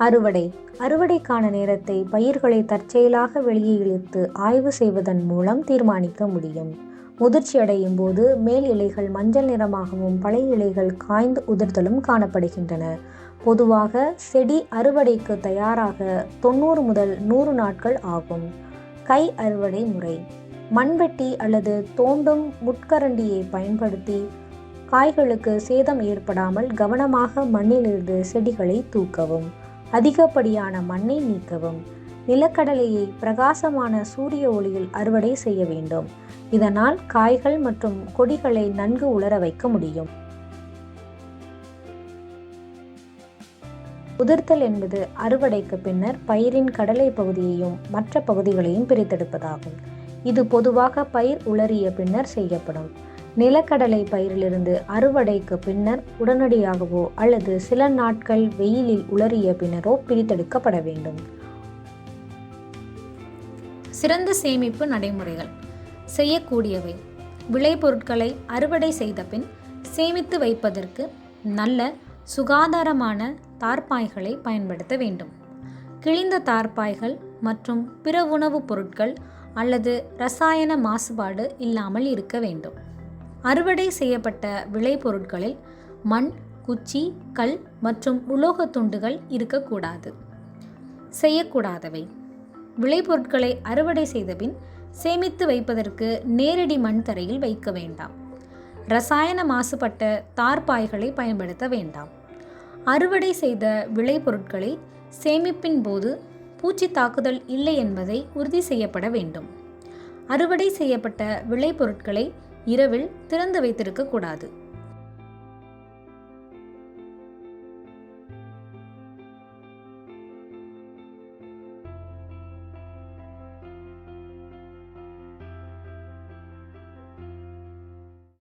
அறுவடை. அறுவடைக்கான நேரத்தை பயிர்களை தற்செயலாக வெளியே இழுத்து ஆய்வு செய்வதன் மூலம் தீர்மானிக்க முடியும். முதிர்ச்சி அடையும் போது மேல் இலைகள் மஞ்சள் நிறமாகவும் பழைய இலைகள் காய்ந்து உதிர்தலும் காணப்படுகின்றன. பொதுவாக செடி அறுவடைக்கு தயாராக தொண்ணூறு முதல் நூறு நாட்கள் ஆகும். கை அறுவடை முறை. மண்வெட்டி அல்லது தோண்டும் முட்கரண்டியை பயன்படுத்தி காய்களுக்கு சேதம் ஏற்படாமல் கவனமாக மண்ணிலிருந்து செடிகளை தூக்கவும். அதிகப்படியான மண்ணை நீக்கவும். நிலக்கடலையை பிரகாசமான சூரிய ஒளியில் அறுவடை செய்ய வேண்டும். இதனால் காய்கள் மற்றும் கொடிகளை நன்கு உலர வைக்க முடியும். உதிர்த்தல் என்பது அறுவடைக்கு பின்னர் பயிரின் கடலை பகுதியையும் மற்ற பகுதிகளையும் பிரித்தெடுப்பதாகும். இது பொதுவாக பயிர் உளறிய பின்னர் செய்யப்படும். நிலக்கடலை பயிரிலிருந்து அறுவடைக்கு பின்னர் உடனடியாகவோ அல்லது சில நாட்கள் வெயிலில் உளறிய பின்னரோ பிரித்தெடுக்கப்பட வேண்டும். சிறந்த சேமிப்பு நடைமுறைகள். செய்யக்கூடியவை. விளைபொருட்களை அறுவடை செய்த பின் சேமித்து வைப்பதற்கு நல்ல சுகாதாரமான தார்ப்பாய்களை பயன்படுத்த வேண்டும். கிழிந்த தார்ப்பாய்கள் மற்றும் பிற உணவுப் பொருட்கள் அல்லது ரசாயன மாசுபாடு இல்லாமல் இருக்க வேண்டும். அறுவடை செய்யப்பட்ட விளைபொருட்களில் மண் குச்சி கல் மற்றும் உலோகத் துண்டுகள் இருக்கக்கூடாது. செய்யக்கூடாதவை. விளைபொருட்களை அறுவடை செய்தபின் சேமித்து வைப்பதற்கு நேரடி மண் தரையில் வைக்க வேண்டாம். ரசாயன மாசுபட்ட தார்பாய்களை பயன்படுத்த வேண்டாம். அறுவடை செய்த விளைபொருட்களை சேமிப்பின் போது பூச்சி தாக்குதல் இல்லை என்பதை உறுதி செய்யப்பட வேண்டும். அறுவடை செய்யப்பட்ட விளைபொருட்களை இரவில் திறந்து வைத்திருக்க கூடாது.